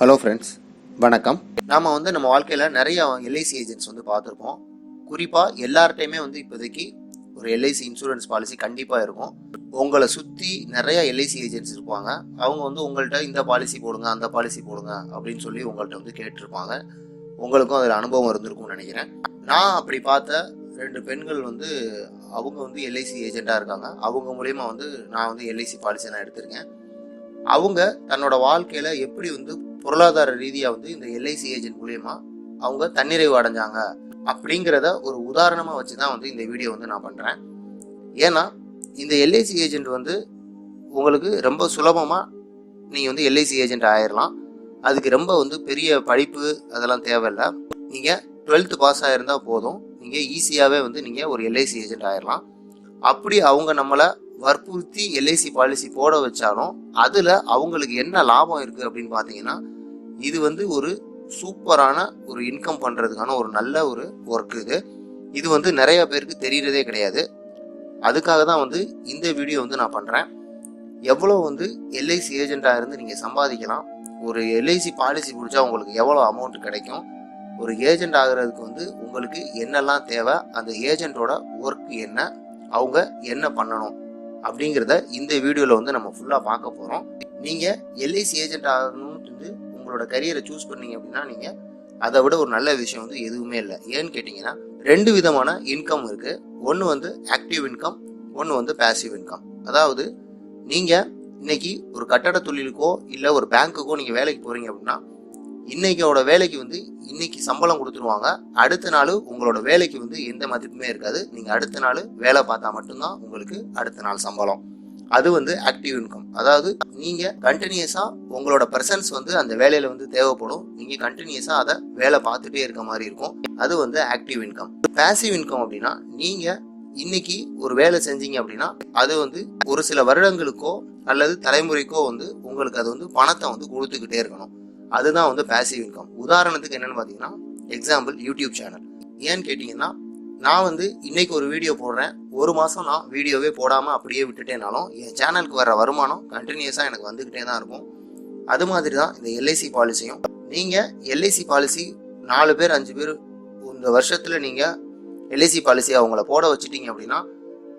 Hello friends வணக்கம். நாம் வந்து நம்ம வாழ்க்கையில் நிறைய எல்ஐசி ஏஜென்ட்ஸ் வந்து பார்த்துருப்போம். குறிப்பாக எல்லார்ட்டையுமே வந்து இப்போதைக்கு ஒரு எல்ஐசி இன்சூரன்ஸ் பாலிசி கண்டிப்பாக இருக்கும். உங்களை சுற்றி நிறைய எல்ஐசி ஏஜென்ட்ஸ் இருப்பாங்க. அவங்க வந்து உங்கள்கிட்ட இந்த பாலிசி போடுங்க அந்த பாலிசி போடுங்க அப்படின்னு சொல்லி உங்கள்கிட்ட வந்து கேட்டிருப்பாங்க. உங்களுக்கும் அதில் அனுபவம் இருந்திருக்கும்னு நினைக்கிறேன். நான் அப்படி பார்த்த ரெண்டு பெண்கள் வந்து அவங்க வந்து எல்ஐசி ஏஜெண்ட்டாக இருக்காங்க. அவங்க மூலயமா வந்து நான் வந்து எல்ஐசி பாலிசி நான் எடுத்திருக்கேன். அவங்க தன்னோட வாழ்க்கையில் எப்படி வந்து பொருளாதார ரீதியாக வந்து இந்த எல்ஐசி ஏஜென்ட் மூலயமா அவங்க தன்னிறைவு அடைஞ்சாங்க அப்படிங்கிறத ஒரு உதாரணமாக வச்சு தான் வந்து இந்த வீடியோ வந்து நான் பண்ணுறேன் ஏன்னா இந்த எல்ஐசி ஏஜென்ட் வந்து உங்களுக்கு ரொம்ப சுலபமாக நீங்கள் வந்து எல்ஐசி ஏஜென்ட் ஆயிடலாம் அதுக்கு ரொம்ப வந்து பெரிய படிப்பு அதெல்லாம் தேவையில்லை. நீங்கள் டுவெல்த் பாஸ் ஆகிருந்தால் போதும். நீங்கள் ஈஸியாகவே வந்து நீங்கள் ஒரு எல்ஐசி ஏஜென்ட் ஆயிடலாம் அப்படி அவங்க நம்மளை வற்புறுத்தி எல்ஐசி பாலிசி போட வச்சாலும் அதில் அவங்களுக்கு என்ன லாபம் இருக்குது அப்படின்னு பார்த்தீங்கன்னா இது வந்து ஒரு சூப்பரான ஒரு இன்கம் பண்ணுறதுக்கான ஒரு நல்ல ஒரு ஒர்க் இது. இது வந்து நிறைய பேருக்கு தெரிகிறதே கிடையாது. அதுக்காக தான் வந்து இந்த வீடியோ வந்து நான் பண்ணுறேன் எவ்வளோ வந்து எல்ஐசி ஏஜெண்ட்டாக இருந்து நீங்கள் சம்பாதிக்கலாம். ஒரு எல்ஐசி பாலிசி பிடிச்சா உங்களுக்கு எவ்வளோ அமௌண்ட் கிடைக்கும்? ஒரு ஏஜெண்ட் ஆகிறதுக்கு வந்து உங்களுக்கு என்னெல்லாம் தேவை? அந்த ஏஜெண்ட்டோட ஒர்க் என்ன? அவங்க என்ன பண்ணணும்? அப்படிங்கிறத இந்த வீடியோவில் வந்து நம்ம ஃபுல்லாக பார்க்க போகிறோம் நீங்கள் எல்ஐசி ஏஜெண்ட் ஆகணும்னு வந்து உங்களோட கரியரை சூஸ் பண்ணீங்க அப்படின்னா நீங்கள் அதை விட ஒரு நல்ல விஷயம் வந்து எதுவுமே இல்லை. ஏன்னு கேட்டிங்கன்னா ரெண்டு விதமான இன்கம் இருக்குது ஒன்று வந்து ஆக்டிவ் இன்கம் ஒன்று வந்து பேசிவ் இன்கம் அதாவது நீங்கள் இன்னைக்கு ஒரு கட்டட தொழிலுக்கோ இல்லை ஒரு பேங்க்குக்கோ நீங்கள் வேலைக்கு போகிறீங்க அப்படின்னா இன்னைக்கோட வேலைக்கு வந்து இன்னைக்கு சம்பளம் கொடுத்துருவாங்க. அடுத்த நாள் உங்களோட வேலைக்கு வந்து எந்த மதிப்புமே இருக்காது. நீங்கள் அடுத்த நாள் வேலை பார்த்தா மட்டும்தான் உங்களுக்கு அடுத்த நாள் சம்பளம். அது வந்து ஆக்டிவ் இன்கம் அதாவது நீங்கள் கண்டினியூஸா உங்களோட பர்சன்ஸ் வந்து அந்த வேலையில் வந்து தேவைப்படும். நீங்கள் கண்டினியூஸா அதை வேலை பார்த்துட்டே இருக்க மாதிரி இருக்கும். அது வந்து ஆக்டிவ் இன்கம் பேசிவ் இன்கம் அப்படின்னா நீங்கள் இன்னைக்கு ஒரு வேலை செஞ்சீங்க அப்படின்னா அது வந்து ஒரு சில வருடங்களுக்கோ அல்லது தலைமுறைக்கோ வந்து உங்களுக்கு அது வந்து பணத்தை வந்து கொடுத்துக்கிட்டே இருக்கணும். அதுதான் வந்து பேசிவ் இன்கம் உதாரணத்துக்கு என்னன்னு பார்த்தீங்கன்னா எக்ஸாம்பிள் யூடியூப் சேனல் ஏன்னு கேட்டிங்கன்னா நான் வந்து இன்னைக்கு ஒரு வீடியோ போடுறேன். ஒரு மாதம் நான் வீடியோவே போடாமல் அப்படியே விட்டுட்டேனாலும் என் சேனலுக்கு வர வருமானம் கண்டினியூஸாக எனக்கு வந்துக்கிட்டே தான் இருக்கும். அது மாதிரி தான் இந்த எல்ஐசி பாலிசியும் நீங்கள் எல்ஐசி பாலிசி நாலு பேர் அஞ்சு பேர் இந்த வருஷத்தில் நீங்கள் எல்ஐசி பாலிசி அவங்கள போட வச்சுட்டீங்க அப்படின்னா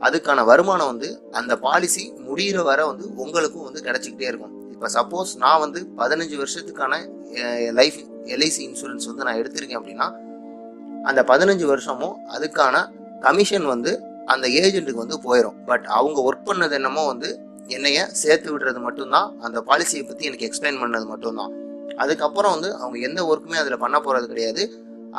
அதுக்கான வருமானம் வந்து அந்த பாலிசி முடிகிற வரை வந்து உங்களுக்கும் வந்து கிடைச்சிக்கிட்டே இருக்கும். இப்போ சப்போஸ் நான் வந்து பதினஞ்சு வருஷத்துக்கான லைஃப் எல்ஐசி இன்சூரன்ஸ் வந்து நான் எடுத்திருக்கேன் அப்படின்னா அந்த பதினஞ்சு வருஷமும் அதுக்கான கமிஷன் வந்து அந்த ஏஜென்ட்டுக்கு வந்து போயிடும் பட் அவங்க ஒர்க் பண்ணது என்னமோ வந்து என்னைய சேர்த்து விடுறது மட்டும்தான் அந்த பாலிசியை பற்றி எனக்கு எக்ஸ்பிளைன் பண்ணது மட்டும்தான். அதுக்கப்புறம் வந்து அவங்க எந்த ஒர்க்குமே அதில் பண்ண போகிறது கிடையாது.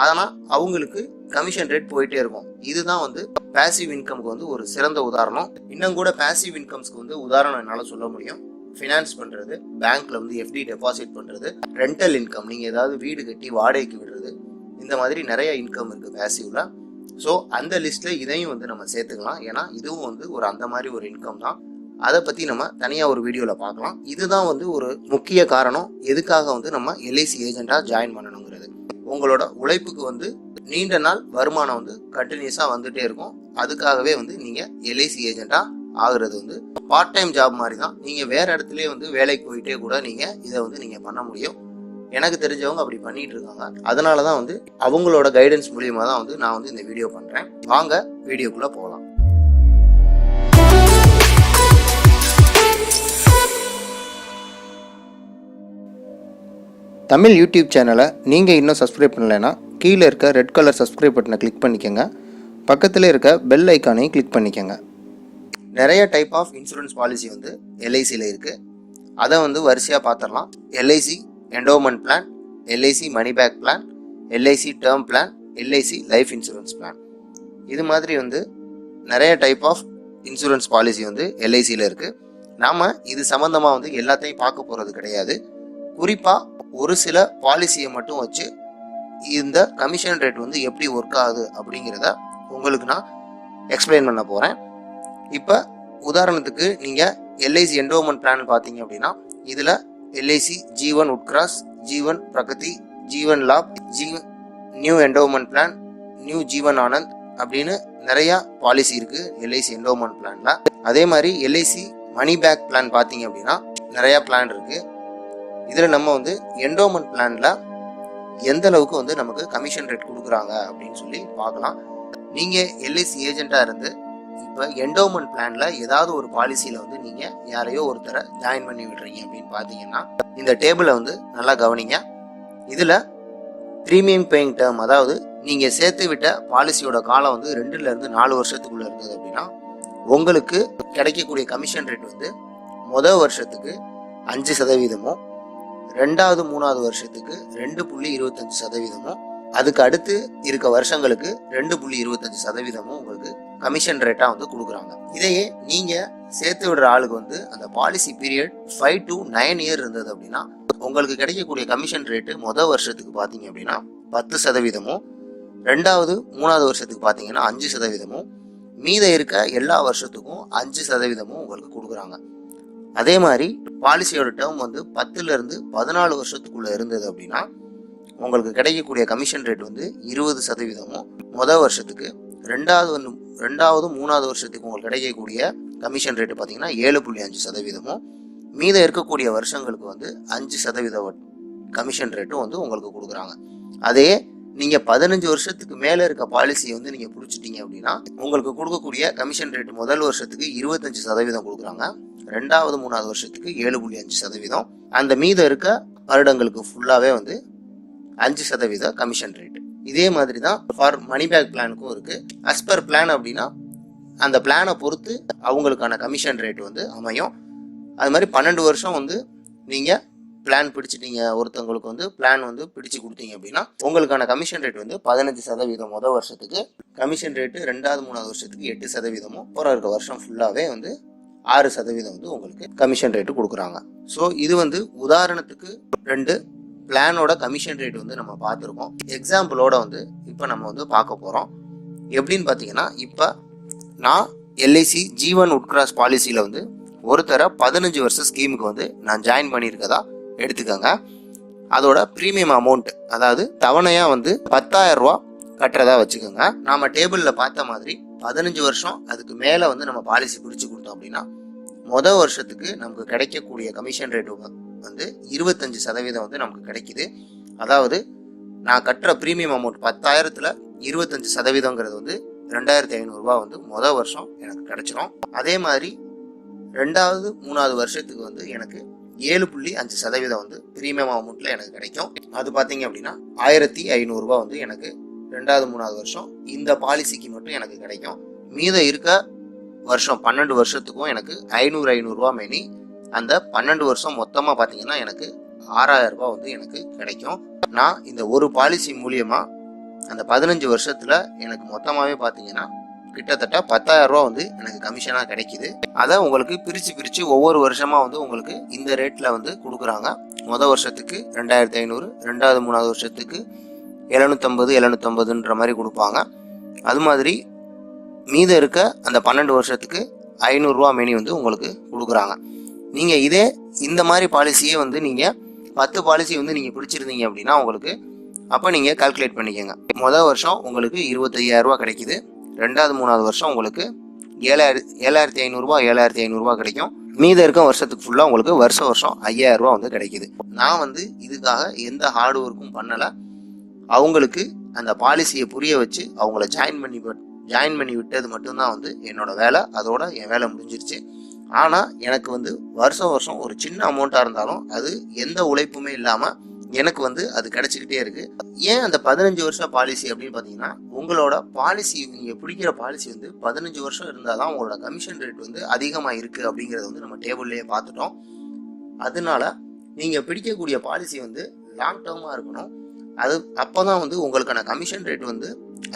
அதனால் அவங்களுக்கு கமிஷன் ரேட் போயிட்டே இருக்கும். இதுதான் வந்து பேசிவ் இன்கம்க்கு வந்து ஒரு சிறந்த உதாரணம். இன்னும் கூட பேசிவ் இன்கம்ஸ்க்கு வந்து உதாரணம் என்னால் சொல்ல முடியும். ஃபினான்ஸ் பண்ணுறது பேங்க்ல வந்து எஃப்டி டெபாசிட் பண்ணுறது ரெண்டல் இன்கம் நீங்கள் ஏதாவது வீடு கட்டி வாடகைக்கு விடுறது இந்த மாதிரி நிறைய இன்கம் இருக்குது பேசிவ்ல ஸோ அந்த லிஸ்ட்டில் இதையும் வந்து நம்ம சேர்த்துக்கலாம். ஏன்னா இதுவும் வந்து ஒரு அந்த மாதிரி ஒரு இன்கம் தான். அதை பற்றி நம்ம தனியாக ஒரு வீடியோவில் பார்க்கலாம். இதுதான் வந்து ஒரு முக்கிய காரணம். எதுக்காக வந்து நம்ம எல்ஐசி ஏஜெண்ட்டாக ஜாயின் பண்ணணுங்கிறது. உங்களோட உழைப்புக்கு வந்து நீண்ட நாள் வருமானம் வந்து கண்டினியூஸாக வந்துகிட்டே இருக்கும். அதுக்காகவே வந்து நீங்கள் எல்ஐசி ஏஜெண்ட்டாக ஆகுறது வந்து பார்ட் டைம் ஜாப் மாதிரி தான். நீங்கள் வேறு இடத்துலேயே வந்து வேலைக்கு போயிட்டே கூட நீங்கள் இதை வந்து நீங்கள் பண்ண முடியும். எனக்கு தெரிஞ்சவங்க அப்படி பண்ணிட்டு இருக்காங்க அதனால தான் வந்து அவங்களோட கைடன்ஸ் மூலியமாக தான் வந்து நான் வந்து இந்த வீடியோ பண்ணுறேன் வாங்க வீடியோக்குள்ளே போகலாம். தமிழ் யூடியூப் சேனலை நீங்கள் இன்னும் சப்ஸ்கிரைப் பண்ணலைன்னா கீழே இருக்க ரெட் கலர் சப்ஸ்கிரைப் பட்டனை கிளிக் பண்ணிக்கோங்க. பக்கத்தில் இருக்க பெல் ஐக்கானையும் கிளிக் பண்ணிக்கோங்க. நிறைய டைப் ஆஃப் இன்சூரன்ஸ் பாலிசி வந்து எல்ஐசியில் இருக்குது அதை வந்து வரிசையாக பார்த்துடலாம். LIC endowment plan LIC money back plan LIC term plan LIC life insurance plan இது மாதிரி வந்து நிறைய டைப் ஆஃப் இன்சூரன்ஸ் பாலிசி வந்து எல்ஐசியில் இருக்குது நாம் இது சம்மந்தமாக வந்து எல்லாத்தையும் பார்க்க போகிறது கிடையாது. குறிப்பாக ஒரு சில பாலிசியை மட்டும் வச்சு இந்த கமிஷன் ரேட் வந்து எப்படி ஒர்க் ஆகுது அப்படிங்கிறத உங்களுக்கு நான் எக்ஸ்பிளைன் பண்ண போகிறேன் இப்போ உதாரணத்துக்கு நீங்கள் எல்ஐசி என்டோமெண்ட் பிளான் பார்த்தீங்க அப்படின்னா இதில் LIC Jeevan உட்கிராஸ் Jeevan Pragati Jeevan Labh Jeevan new endowment plan new Jeevan Anand அப்படின்னு நிறையா பாலிசி இருக்குது எல்ஐசி என்டோமெண்ட் பிளானில் அதே மாதிரி எல்ஐசி மணி பேக் பிளான் பார்த்தீங்க அப்படின்னா நிறையா பிளான் இருக்குது இதில் நம்ம வந்து என்டோமெண்ட் பிளானில் எந்த அளவுக்கு வந்து நமக்கு கமிஷன் ரேட் கொடுக்குறாங்க அப்படின்னு சொல்லி பார்க்கலாம். நீங்கள் எல்ஐசி ஏஜெண்ட்டாக இருந்து இப்போ என்டோமெண்ட் பிளானில் ஏதாவது ஒரு பாலிசியில் வந்து நீங்கள் யாரையோ ஒருத்தரை ஜாயின் பண்ணி விடுறீங்க அப்படின்னு பார்த்தீங்கன்னா இந்த டேபிளை வந்து நல்லா கவனிங்க. இதில் ப்ரீமியம் பேயிங் டேர்ம் அதாவது நீங்கள் சேர்த்து விட்ட பாலிசியோட காலம் வந்து ரெண்டுலேருந்து நாலு வருஷத்துக்குள்ளே இருந்தது அப்படின்னா உங்களுக்கு கிடைக்கக்கூடிய கமிஷன் ரேட் வந்து மொதல் வருஷத்துக்கு அஞ்சு சதவீதமும் ரெண்டாவது மூணாவது வருஷத்துக்கு ரெண்டு புள்ளி இருபத்தஞ்சு சதவீதமும் அதுக்கு அடுத்து இருக்க வருஷங்களுக்கு ரெண்டு புள்ளி இருபத்தஞ்சு சதவீதமும் உங்களுக்கு கமிஷன் ரேட்டாக வந்து கொடுக்குறாங்க. இதையே நீங்கள் சேர்த்து விடுற ஆளுக்கு வந்து அந்த policy period five to nine year இருந்தது அப்படின்னா உங்களுக்கு கிடைக்கக்கூடிய கமிஷன் ரேட்டு மொதல் வருஷத்துக்கு பார்த்தீங்க அப்படின்னா பத்து சதவீதமும் ரெண்டாவது மூணாவது வருஷத்துக்கு பார்த்தீங்கன்னா அஞ்சு சதவீதமும் மீத இருக்க எல்லா வருஷத்துக்கும் அஞ்சு சதவீதமும் உங்களுக்கு கொடுக்குறாங்க. அதே மாதிரி பாலிசியோட டேர்ம் வந்து பத்துலேருந்து பதினாலு வருஷத்துக்குள்ளே இருந்தது அப்படின்னா உங்களுக்கு கிடைக்கக்கூடிய கமிஷன் ரேட் வந்து இருபது சதவீதமும் மொதல் வருஷத்துக்கு ரெண்டாவது ரெண்டாவது மூணாவது வருஷத்துக்கு உங்களுக்கு கிடைக்கக்கூடிய கமிஷன் ரேட்டு பார்த்தீங்கன்னா ஏழு புள்ளி அஞ்சு சதவீதமும். மீதம் இருக்கக்கூடிய வருஷங்களுக்கு வந்து அஞ்சு சதவீத கமிஷன் ரேட்டும் வந்து உங்களுக்கு கொடுக்குறாங்க. அதே நீங்கள் பதினஞ்சு வருஷத்துக்கு மேலே இருக்க பாலிசியை வந்து நீங்கள் பிடிச்சிட்டீங்க அப்படின்னா உங்களுக்கு கொடுக்கக்கூடிய கமிஷன் ரேட் முதல் வருஷத்துக்கு இருபத்தஞ்சு சதவீதம் கொடுக்குறாங்க. ரெண்டாவது மூணாவது வருஷத்துக்கு ஏழு புள்ளி அஞ்சு சதவீதம். அந்த மீதம் இருக்க வருடங்களுக்கு ஃபுல்லாகவே வந்து அஞ்சு சதவீத கமிஷன் ரேட் இதே மாதிரி தான் ஃபார் மணி பேக் பிளானுக்கும் இருக்குது அஸ் பர் பிளான் அப்படின்னா அந்த பிளானை பொறுத்து அவங்களுக்கான கமிஷன் ரேட் வந்து அமையும். அது மாதிரி பன்னெண்டு வருஷம் வந்து நீங்கள் பிளான் பிடிச்சிட்டீங்க. ஒருத்தவங்களுக்கு வந்து பிளான் வந்து பிடிச்சு கொடுத்தீங்க அப்படின்னா உங்களுக்கான கமிஷன் ரேட் வந்து பதினஞ்சு சதவீதம் முதல் வருஷத்துக்கு கமிஷன் ரேட்டு ரெண்டாவது மூணாவது வருஷத்துக்கு எட்டு சதவீதமும் போகிற இருக்க வருஷம் ஃபுல்லாகவே வந்து ஆறு சதவீதம் வந்து உங்களுக்கு கமிஷன் ரேட்டு கொடுக்குறாங்க. ஸோ இது வந்து உதாரணத்துக்கு ரெண்டு பிளானோட கமிஷன் ரேட் வந்து நம்ம பார்த்துருக்கோம். எக்ஸாம்பிளோட வந்து இப்போ நம்ம வந்து பார்க்க போகிறோம் எப்படின்னு பார்த்தீங்கன்னா இப்போ நான் எல்ஐசி ஜீவன் உட்கிராஸ் பாலிசியில் வந்து ஒருத்தரை பதினஞ்சு வருஷம் ஸ்கீமுக்கு வந்து நான் ஜாயின் பண்ணியிருக்கதா எடுத்துக்கோங்க. அதோட ப்ரீமியம் அமௌண்ட் அதாவது தவணையாக வந்து பத்தாயிரம் ரூபா கட்டுறதா வச்சுக்கோங்க. நாம் டேபிளில் பார்த்த மாதிரி பதினஞ்சு வருஷம் அதுக்கு மேலே வந்து நம்ம பாலிசி பிடிச்சி கொடுத்தோம் அப்படின்னா மொதல் வருஷத்துக்கு நமக்கு கிடைக்கக்கூடிய கமிஷன் ரேட் வந்து இருபத்தஞ்சு சதவீதம் வந்து நமக்கு கிடைக்கிது. அதாவது நான் கட்டுற ப்ரீமியம் அமௌண்ட் பத்தாயிரத்தில் இருபத்தஞ்சு சதவீதங்கிறது வந்து ரெண்டாயிரத்தி ஐநூறுரூவா வந்து மொதல் வருஷம் எனக்கு கிடச்சிரும். அதே மாதிரி ரெண்டாவது மூணாவது வருஷத்துக்கு வந்து எனக்கு ஏழு புள்ளி அஞ்சு சதவீதம் வந்து ப்ரீமியம் அமௌண்ட்டில் எனக்கு கிடைக்கும். அது பார்த்தீங்க அப்படின்னா ஆயிரத்தி ஐநூறுரூவா வந்து எனக்கு ரெண்டாவது மூணாவது வருஷம் இந்த பாலிசிக்கு மட்டும் எனக்கு கிடைக்கும். மீதம் இருக்க வருஷம் பன்னெண்டு வருஷத்துக்கும் எனக்கு ஐநூறு ஐநூறுரூவா மேனி அந்த பன்னெண்டு வருஷம் மொத்தமாக பார்த்தீங்கன்னா எனக்கு ஆறாயிரம் ரூபாய் வந்து எனக்கு கிடைக்கும். நான் இந்த ஒரு பாலிசி மூலியமாக அந்த பதினஞ்சு வருஷத்தில் எனக்கு மொத்தமாகவே பார்த்தீங்கன்னா கிட்டத்தட்ட பத்தாயிரம் ரூபா வந்து எனக்கு கமிஷனாக கிடைக்கிது. அதை உங்களுக்கு பிரித்து பிரித்து ஒவ்வொரு வருஷமாக வந்து உங்களுக்கு இந்த ரேட்டில் வந்து கொடுக்குறாங்க. மொதல் வருஷத்துக்கு ரெண்டாயிரத்தி ஐநூறு ரெண்டாவது மூணாவது வருஷத்துக்கு எழுநூற்றம்பது எழுநூற்றம்பதுன்ற மாதிரி கொடுப்பாங்க. அது மாதிரி மீதம் இருக்க அந்த பன்னெண்டு வருஷத்துக்கு ஐநூறுரூவா மெனி வந்து உங்களுக்கு கொடுக்குறாங்க. நீங்கள் இதே இந்த மாதிரி பாலிசியே வந்து நீங்கள் பத்து பாலிசி வந்து நீங்கள் பிடிச்சிருந்தீங்க அப்படின்னா உங்களுக்கு அப்போ நீங்கள் கால்குலேட் பண்ணிக்கோங்க. மொதல் வருஷம் உங்களுக்கு இருபத்தையாயிரரூபா கிடைக்குது. ரெண்டாவது மூணாவது வருஷம் உங்களுக்கு ஏழாயிரத்தி ஏழாயிரத்தி ஐநூறுரூவா ஏழாயிரத்தி ஐநூறுரூவா கிடைக்கும். மீத இருக்க வருஷத்துக்கு ஃபுல்லாக உங்களுக்கு வருஷம் வருஷம் ஐயாயிரரூவா வந்து கிடைக்குது. நான் வந்து இதுக்காக எந்த ஹார்ட் ஒர்க்கும் பண்ணலை. அவங்களுக்கு அந்த பாலிசியை புரிய வச்சு அவங்கள ஜாயின் பண்ணி ஜாயின் பண்ணி விட்டது மட்டும்தான் வந்து என்னோட வேலை. அதோட என் வேலை முடிஞ்சிருச்சு. ஆனால் எனக்கு வந்து வருஷம் வருஷம் ஒரு சின்ன அமௌண்ட்டாக இருந்தாலும் அது எந்த உழைப்புமே இல்லாமல் எனக்கு வந்து அது கிடைச்சிக்கிட்டே இருக்கு. ஏன் அந்த பதினஞ்சு வருஷம் பாலிசி அப்படின்னு பார்த்தீங்கன்னா உங்களோட பாலிசி நீங்கள் பிடிக்கிற பாலிசி வந்து பதினஞ்சு வருஷம் இருந்தால் தான் உங்களோட கமிஷன் ரேட் வந்து அதிகமாக இருக்குது அப்படிங்கிறத வந்து நம்ம டேபிள்லேயே பார்த்துட்டோம். அதனால நீங்கள் பிடிக்கக்கூடிய பாலிசி வந்து லாங் டேர்மாக இருக்கணும். அது அப்போ தான் வந்து உங்களுக்கான கமிஷன் ரேட் வந்து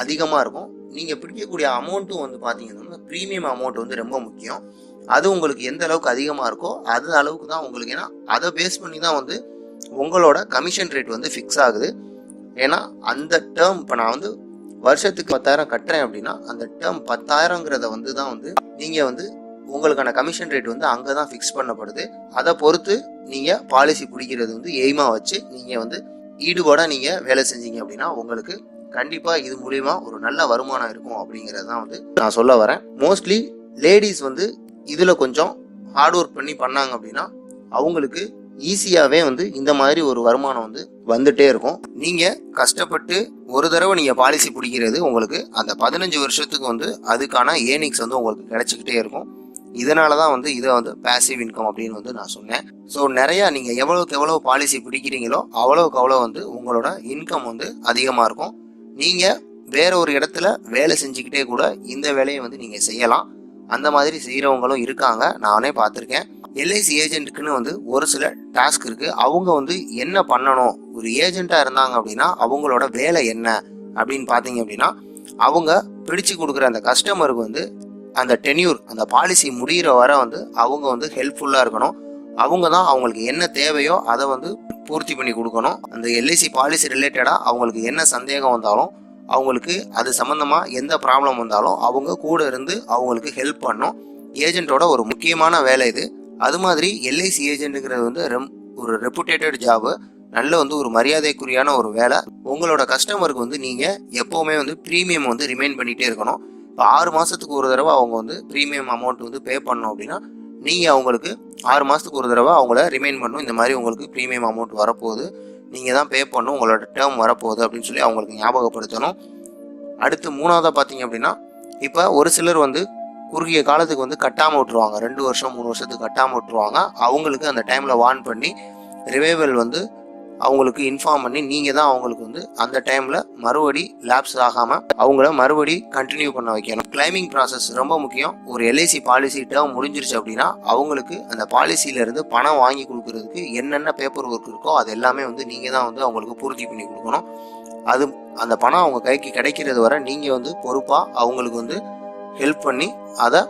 அதிகமாக இருக்கும். நீங்கள் பிடிக்கக்கூடிய அமௌண்ட்டும் வந்து பார்த்தீங்கன்னா ப்ரீமியம் அமௌண்ட் வந்து ரொம்ப முக்கியம். அது உங்களுக்கு எந்த அளவுக்கு அதிகமாக இருக்கோ அது அளவுக்கு தான் உங்களுக்கு ஏன்னா அதை பேஸ் பண்ணி தான் வந்து உங்களோட கமிஷன் ரேட் வந்து ஃபிக்ஸ் ஆகுது. ஏன்னா அந்த டேர்ம் இப்போ நான் வந்து வருஷத்துக்கு பத்தாயிரம் கட்டுறேன் அப்படின்னா அந்த டேர்ம் பத்தாயிரங்கிறத வந்து தான் வந்து நீங்கள் வந்து உங்களுக்கான கமிஷன் ரேட் வந்து அங்கே தான் ஃபிக்ஸ் பண்ணப்படுது. அதை பொறுத்து நீங்கள் பாலிசி பிடிக்கிறது வந்து எய்மாக வச்சு நீங்கள் வந்து ஈடுபாடாக நீங்கள் வேலை செஞ்சீங்க அப்படின்னா உங்களுக்கு கண்டிப்பாக இது மூலிமா ஒரு நல்ல வருமானம் இருக்கும் அப்படிங்கிறது தான் வந்து நான் சொல்ல வரேன். மோஸ்ட்லி லேடிஸ் வந்து இதில் கொஞ்சம் ஹார்ட் ஒர்க் பண்ணி பண்ணாங்க அப்படின்னா அவங்களுக்கு ஈஸியாகவே வந்து இந்த மாதிரி ஒரு வருமானம் வந்து வந்துட்டே இருக்கும். நீங்கள் கஷ்டப்பட்டு ஒரு தடவை நீங்கள் பாலிசி பிடிக்கிறது உங்களுக்கு அந்த பதினஞ்சு வருஷத்துக்கு வந்து அதுக்கான ஏர்னிங்ஸ் வந்து உங்களுக்கு கிடைச்சிக்கிட்டே இருக்கும். இதனால தான் வந்து இதை வந்து பேசிவ் இன்கம் அப்படின்னு வந்து நான் சொன்னேன். ஸோ நிறையா நீங்கள் எவ்வளோக்கு எவ்வளோ பாலிசி பிடிக்கிறீங்களோ அவ்வளோக்கு அவ்வளோ வந்து உங்களோட இன்கம் வந்து அதிகமாக இருக்கும். நீங்கள் வேற ஒரு இடத்துல வேலை செஞ்சுக்கிட்டே கூட இந்த வேலையை வந்து நீங்கள் செய்யலாம். அந்த மாதிரி செய்கிறவங்களும் இருக்காங்க. நானே பார்த்துருக்கேன். எல்ஐசி ஏஜென்ட்டுக்குன்னு வந்து ஒரு சில டாஸ்க் இருக்குது அவங்க வந்து என்ன பண்ணணும்? ஒரு ஏஜெண்ட்டாக இருந்தாங்க அப்படின்னா அவங்களோட வேலை என்ன? அப்படின்னு பார்த்தீங்க அப்படின்னா அவங்க பிடிச்சு கொடுக்குற அந்த கஸ்டமருக்கு வந்து அந்த டென்யூர் அந்த பாலிசி முடிகிற வரை வந்து அவங்க வந்து ஹெல்ப்ஃபுல்லாக இருக்கணும். அவங்க தான் அவங்களுக்கு என்ன தேவையோ அதை வந்து பூர்த்தி பண்ணி கொடுக்கணும். அந்த எல்ஐசி பாலிசி ரிலேட்டடாக அவங்களுக்கு என்ன சந்தேகம் வந்தாலும் அவங்களுக்கு அது சம்மந்தமாக எந்த ப்ராப்ளம் வந்தாலும் அவங்க கூட இருந்து அவங்களுக்கு ஹெல்ப் பண்ணும். ஏஜென்ட்டோட ஒரு முக்கியமான வேலை இது. அது மாதிரி எல்ஐசி ஏஜென்ட்டுங்கிறது வந்து ரெம் ஒரு ரெப்புடேட்டட் ஜாபு நல்ல வந்து ஒரு மரியாதைக்குரியான ஒரு வேலை. உங்களோட கஸ்டமருக்கு வந்து நீங்கள் எப்போவுமே வந்து ப்ரீமியம் வந்து ரிமைன் பண்ணிகிட்டே இருக்கணும். இப்போ ஆறு மாதத்துக்கு ஒரு தடவை அவங்க வந்து ப்ரீமியம் அமௌண்ட் வந்து பே பண்ணோம் அப்படின்னா நீங்கள் அவங்களுக்கு ஆறு மாதத்துக்கு ஒரு தடவை அவங்கள ரிமைன் பண்ணணும். இந்த மாதிரி உங்களுக்கு ப்ரீமியம் அமௌண்ட் வரப்போகுது. நீங்கள் தான் பே பண்ணணும் உங்களோட டேர்ம் வரப்போகுது அப்படின்னு சொல்லி அவங்களுக்கு ஞாபகப்படுத்தணும். அடுத்து மூணாவதாக பார்த்தீங்க அப்படின்னா இப்போ ஒரு சிலர் வந்து குறுகிய காலத்துக்கு வந்து கட்டாமல் விட்டுருவாங்க. ரெண்டு வருஷம் மூணு வருஷத்துக்கு கட்டாமல் விட்டுருவாங்க. அவங்களுக்கு அந்த டைமில் வார்ன் பண்ணி ரிவைவல் வந்து அவங்களுக்கு இன்ஃபார்ம் பண்ணி நீங்கள் தான் அவங்களுக்கு வந்து அந்த டைமில் மறுபடி லேப்ஸ் ஆகாமல் அவங்கள மறுபடி கண்டினியூ பண்ண வைக்கணும். கிளைமிங் ப்ராசஸ் ரொம்ப முக்கியம். ஒரு எல்ஐசி பாலிசி டேர்ம் முடிஞ்சிருச்சு அப்படின்னா அவங்களுக்கு அந்த பாலிசியிலேருந்து பணம் வாங்கி கொடுக்கறதுக்கு என்னென்ன பேப்பர் ஒர்க் இருக்கோ அது எல்லாமே வந்து நீங்கள் தான் வந்து அவங்களுக்கு பூர்த்தி பண்ணி கொடுக்கணும். அது அந்த பணம் அவங்க கைக்கு கிடைக்கிறது வரை நீங்கள் வந்து பொறுப்பாக அவங்களுக்கு வந்து ஹெல்ப் பண்ணி அதை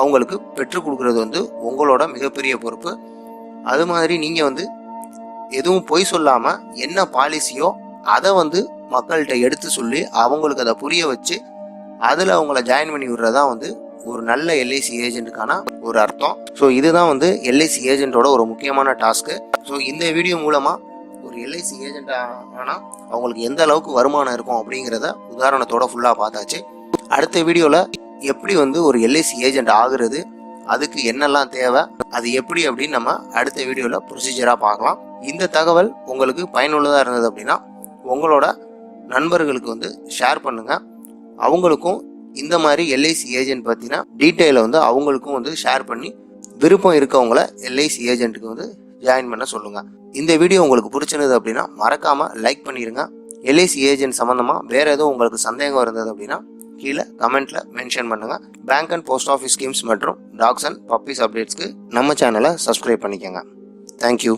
அவங்களுக்கு பெற்றுக் கொடுக்கறது வந்து உங்களோட மிகப்பெரிய பொறுப்பு. அது மாதிரி நீங்கள் வந்து எதுவும் பொய் சொல்லாமல் என்ன பாலிசியோ அதை வந்து மக்கள்கிட்ட எடுத்து சொல்லி அவங்களுக்கு அதை புரிய வச்சு அதில் அவங்கள ஜாயின் பண்ணி விடுறதா வந்து ஒரு நல்ல எல்ஐசி ஏஜென்ட்டுக்கான ஒரு அர்த்தம். ஸோ இதுதான் வந்து எல்ஐசி ஏஜென்ட்டோட ஒரு முக்கியமான டாஸ்க்கு ஸோ இந்த வீடியோ மூலமாக ஒரு எல்ஐசி ஏஜென்ட் ஆனால் அவங்களுக்கு எந்த அளவுக்கு வருமானம் இருக்கும் அப்படிங்கிறத உதாரணத்தோட ஃபுல்லாக பார்த்தாச்சு. அடுத்த வீடியோவில் எப்படி வந்து ஒரு எல்ஐசி ஏஜென்ட் ஆகுறது அதுக்கு என்னெல்லாம் தேவை அது எப்படி அப்படின்னு நம்ம அடுத்த வீடியோவில் ப்ரொசீஜராக பார்க்கலாம். இந்த தகவல் உங்களுக்கு பயனுள்ளதாக இருந்தது அப்படின்னா உங்களோட நண்பர்களுக்கு வந்து ஷேர் பண்ணுங்கள் அவங்களுக்கும் இந்த மாதிரி எல்ஐசி ஏஜென்ட் பார்த்தீங்கன்னா டீட்டெயிலை வந்து அவங்களுக்கும் வந்து ஷேர் பண்ணி விருப்பம் இருக்கவங்கள எல்ஐசி ஏஜென்ட்டுக்கு வந்து ஜாயின் பண்ண சொல்லுங்கள் இந்த வீடியோ உங்களுக்கு பிடிச்சிருந்தது அப்படின்னா மறக்காமல் லைக் பண்ணிடுங்க எல்ஐசி ஏஜென்ட் சம்மந்தமாக வேறு எதுவும் உங்களுக்கு சந்தேகம் இருந்தது அப்படின்னா கீழே கமெண்ட்டில் மென்ஷன் பண்ணுங்க. Bank and post office schemes மற்றும் டாக்ஸ் அண்ட் பப்பீஸ் அப்டேட்ஸ்க்கு நம்ம சேனலை சப்ஸ்கிரைப் பண்ணிக்கோங்க. தேங்க்யூ